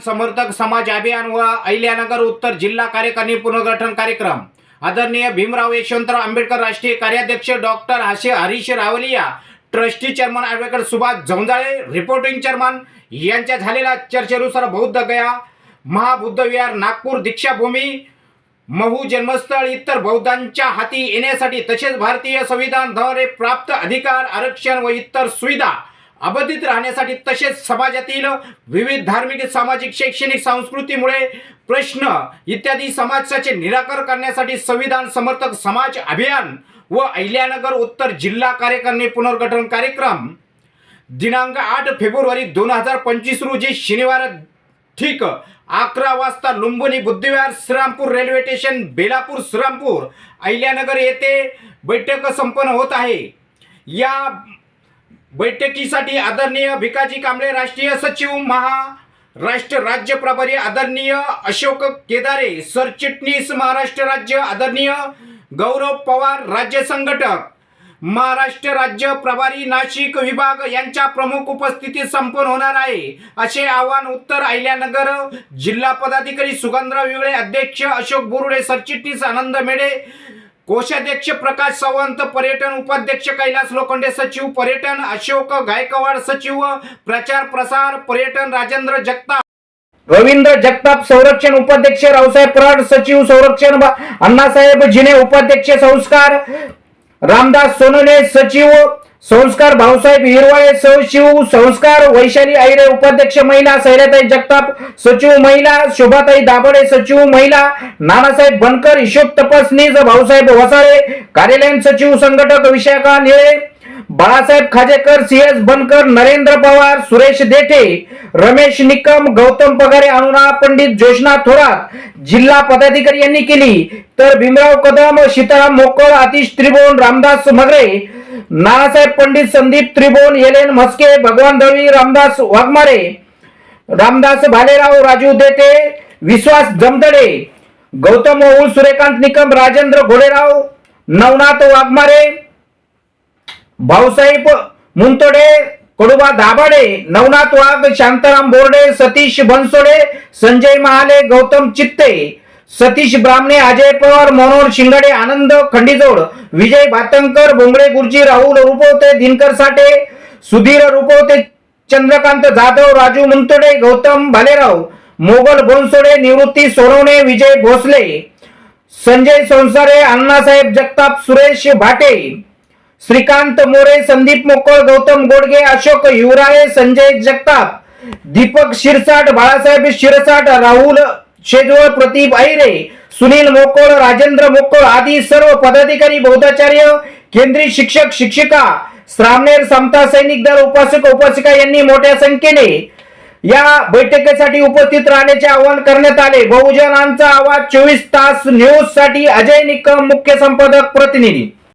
समर्थक समाज अभियान व अहिल्यानगर उत्तर जिल्हा कार्यकारिणी पुनर्गठन कार्यक्रम. आदरणीय भीमराव यशवंतराव आंबेडकर राष्ट्रीय कार्याध्यक्ष doctor हाशे Harish Rawalia trustee chairman advocate Subhash Zanjale reporting chairman यांच्या झालेल्या चर्चेनुसार बौद्ध गया महाबुद्ध विहार नागपूर दीक्षाभूमी महू जन्मस्थळ इतर बौद्धांच्या हाती येण्यासाठी तसेच भारतीय संविधानाद्वारे प्राप्त अधिकार आरक्षण व इतर सुविधा अबाधित राहण्यासाठी तसेच समाजातील विविध धार्मिक सामाजिक शैक्षणिक संस्कृतीमुळे प्रश्न इत्यादी समस्याचे निराकर करण्यासाठी संविधान समर्थक समाज अभियान व अहिल्यानगर उत्तर जिल्हा कार्यकारिणी पुनर्गठन कार्यक्रम दिनांक आठ फेब्रुवारी दोन हजार पंचवीस रोजी शनिवार ठीक अकरा वाजता लुंबनी बुद्धिविहार श्रीरामपूर रेल्वे स्टेशन बेलापूर श्रीरामपूर अहिल्यानगर येथे बैठक संपन्न होत आहे. या बैठकीसाठी आदरणीय भिकाजी कांबळे राष्ट्रीय सचिव महा राष्ट्र राज्य प्रभारी आदरणीय अशोक केदारे सरचिटणीस महाराष्ट्र राज्य आदरणीय गौरव पवार राज्य संघटक महाराष्ट्र राज्य प्रभारी नाशिक विभाग यांच्या प्रमुख उपस्थितीत संपन्न होणार आहे. असे आवाहन उत्तर अहिल्यानगर जिल्हा पदाधिकारी सुगंधराव विवळे अध्यक्ष अशोक बोरुडे सरचिटणीस आनंद मेढे कोषाध्यक्ष प्रकाश सावंत पर्यटन उपाध्यक्ष कैलास लोखंडे सचिव पर्यटन अशोक गायकवाड सचिव प्रचार प्रसार पर्यटन राजेंद्र जगताप. रवींद्र जगताप संरक्षण उपाध्यक्ष रावसाहेब पराड सचिव संरक्षण अण्णासाहेब जिने उपाध्यक्ष संस्कार रामदास सोनोने सचिव संस्कार भाऊसाहेब हिरवाळे सचिव संस्कार वैशाली आईरे उपाध्यक्ष महिला सैराताई जगताप सचिव महिला शोभाताई दाभडे सचिव महिला नानासाहेब बनकर हिशोब तपासनीस भाऊसाहेब वसाळे कार्यालयीन सचिव संघटक विशाखा निळे बाळासाहेब खाजेकर सी एस बनकर नरेंद्र पवार सुरेश देठे रमेश निकम गौतम पगारे अनुरा पंडित जोशना थोरात जिल्हा पदाधिकारी यांनी केली. तर भीमराव कदम सीताराम मोकळ आतिश त्रिभुवन रामदास मगरे नानासाहेब पंडित संदीप त्रिभुवन येलेन म्हस्के भगवान दळवी रामदास वाघमारे रामदास भालेराव राजू देते विश्वास जमदडे गौतम ओऊळ सूर्यकांत निकम राजेंद्र घोडेराव नवनाथ वाघमारे भाऊसाहेब मुंतोडे कडुबा दाभाडे नवनाथ वाघ शांताराम बोर्डे सतीश बनसोडे संजय महाले गौतम चित्ते सतीश ब्राह्मणे अजय पवार मनोहर शिंगाडे आनंद खंडीजोड विजय भातंकर बोंगडे गुरुजी राहुल रुपवते दिनकर साठे सुधीर रुपवते चंद्रकांत जाधव राजू मुंतोडे गौतम भालेराव मोगल बोनसोडे निवृत्ती सोनवणे विजय भोसले संजय संसारे अण्णासाहेब जगताप सुरेश भाटे श्रीकांत मोरे संदीप मोकळ गौतम गोडगे अशोक युवराळे संजय जगताप दीपक शिरसाट बाळासाहेब शिरसाट राहुल शेजवळ प्रदीप आहिरे सुनील मोकोळ राजेंद्र मोकोळ आदी सर्व पदाधिकारी बौद्धाचार्य केंद्रीय शिक्षक शिक्षिका श्रामनेर समता सैनिक दल उपासक उपासिका यांनी मोठ्या संख्येने या बैठकीसाठी उपस्थित राहण्याचे आवाहन करण्यात आले. बहुजनांचा आवाज चोवीस तास न्यूजसाठी अजय निकम मुख्य संपादक प्रतिनिधी.